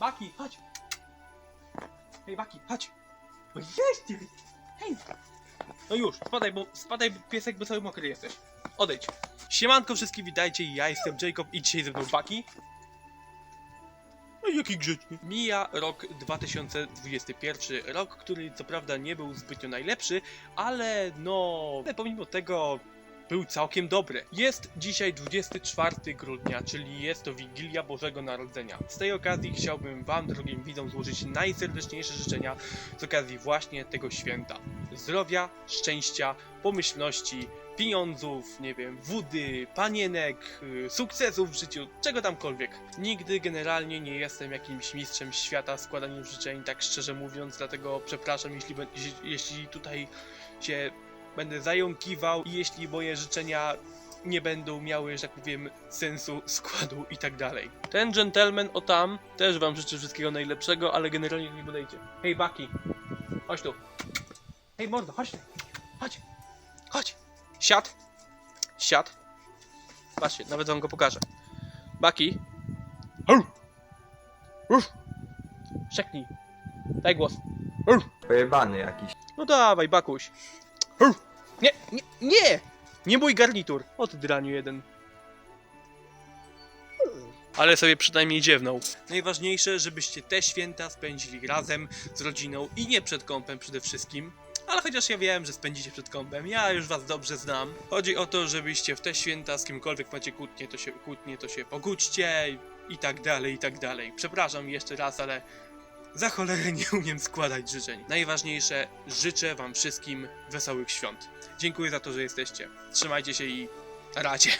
Baki, chodź! Hej, Baki, chodź! O jest! ty! Hej! No już, spadaj, bo spadaj piesek, bo cały mokry jesteś. Odejdź. Siemanko wszystkim, witajcie, ja jestem Jacob i dzisiaj ze mną Baki. No jaki grzeczny. Mija rok 2021, rok, który co prawda nie był zbytnio najlepszy, ale no, ale pomimo tego był całkiem dobry. Jest dzisiaj 24 grudnia, czyli jest to Wigilia Bożego Narodzenia. Z tej okazji chciałbym Wam, drogim widzom, złożyć najserdeczniejsze życzenia z okazji właśnie tego święta. Zdrowia, szczęścia, pomyślności, pieniądzów, nie wiem, wody, panienek, y, sukcesów w życiu, czego tamkolwiek. Nigdy generalnie nie jestem jakimś mistrzem świata w składaniu życzeń, tak szczerze mówiąc, dlatego przepraszam, jeśli- jeśli tutaj się będę zająkiwał i jeśli moje życzenia nie będą miały, że tak powiem, sensu, składu i tak dalej. Ten gentleman o tam też wam życzę wszystkiego najlepszego, ale generalnie nie podejdzie. Hej Baki, chodź tu. Hej mordo, chodź tu. Chodź, chodź. Siad. Siad. Patrzcie, nawet wam go pokażę. Baki. Szczeknij. Daj głos. Pojebany jakiś. No dawaj, Bakuś. Nie, nie, nie! Nie mój garnitur. O ty draniu jeden. Ale sobie przynajmniej dziewnął. Najważniejsze, żebyście te święta spędzili razem z rodziną i nie przed kąpem przede wszystkim. Ale chociaż ja wiem, że spędzicie przed kąpem, ja już was dobrze znam. Chodzi o to, żebyście w te święta z kimkolwiek macie kłótnie, to się kłótnie, to się pogódźcie i tak dalej, i tak dalej. Przepraszam jeszcze raz, ale za cholerę nie umiem składać życzeń. Najważniejsze, życzę wam wszystkim wesołych świąt. Dziękuję za to, że jesteście. Trzymajcie się i na razie.